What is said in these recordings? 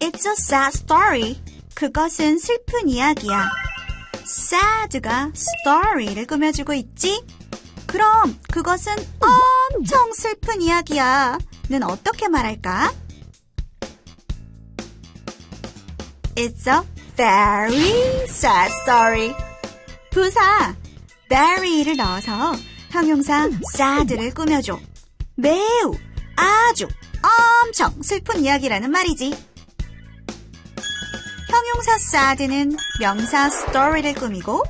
It's a sad story. 그것은 슬픈 이야기야. sad가 story를 꾸며주고 있지? 그럼 그것은 엄청 슬픈 이야기야. 는 어떻게 말할까? It's a very sad story. 부사 very를 넣어서 형용사 sad를 꾸며줘. 매우, 아주, 엄청 슬픈 이야기라는 말이지. 형용사 sad는 명사 story를 꾸미고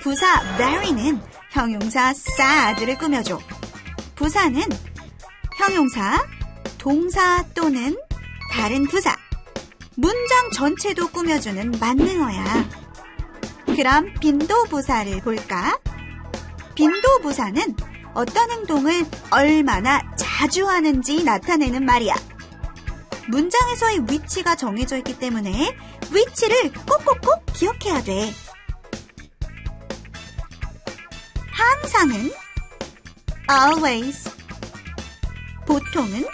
부사 very는 형용사 sad를 꾸며줘. 부사는 형용사, 동사 또는 다른 부사, 문장 전체도 꾸며주는 만능어야. 그럼 빈도 부사를 볼까? 빈도 부사는 어떤 행동을 얼마나 자주 하는지 나타내는 말이야. 문장에서의 위치가 정해져 있기 때문에 위치를 꼭꼭꼭 기억해야 돼. 항상은 always, 보통은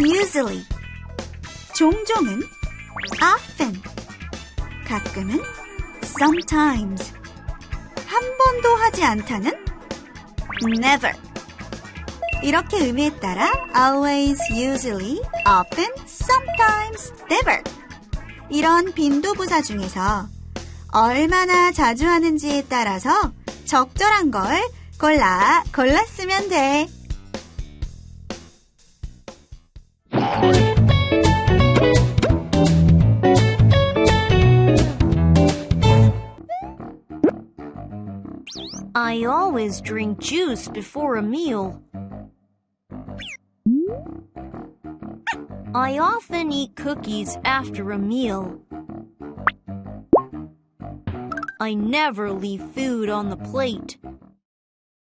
usually, 종종은 often, 가끔은 sometimes, 한 번도 하지 않다는 never. 이렇게 의미에 따라 always, usually, often, sometimes, never. 이런 빈도부사 중에서 얼마나 자주 하는지에 따라서 적절한 걸 골라 쓰면 돼. I always drink juice before a meal. I often eat cookies after a meal. I never leave food on the plate.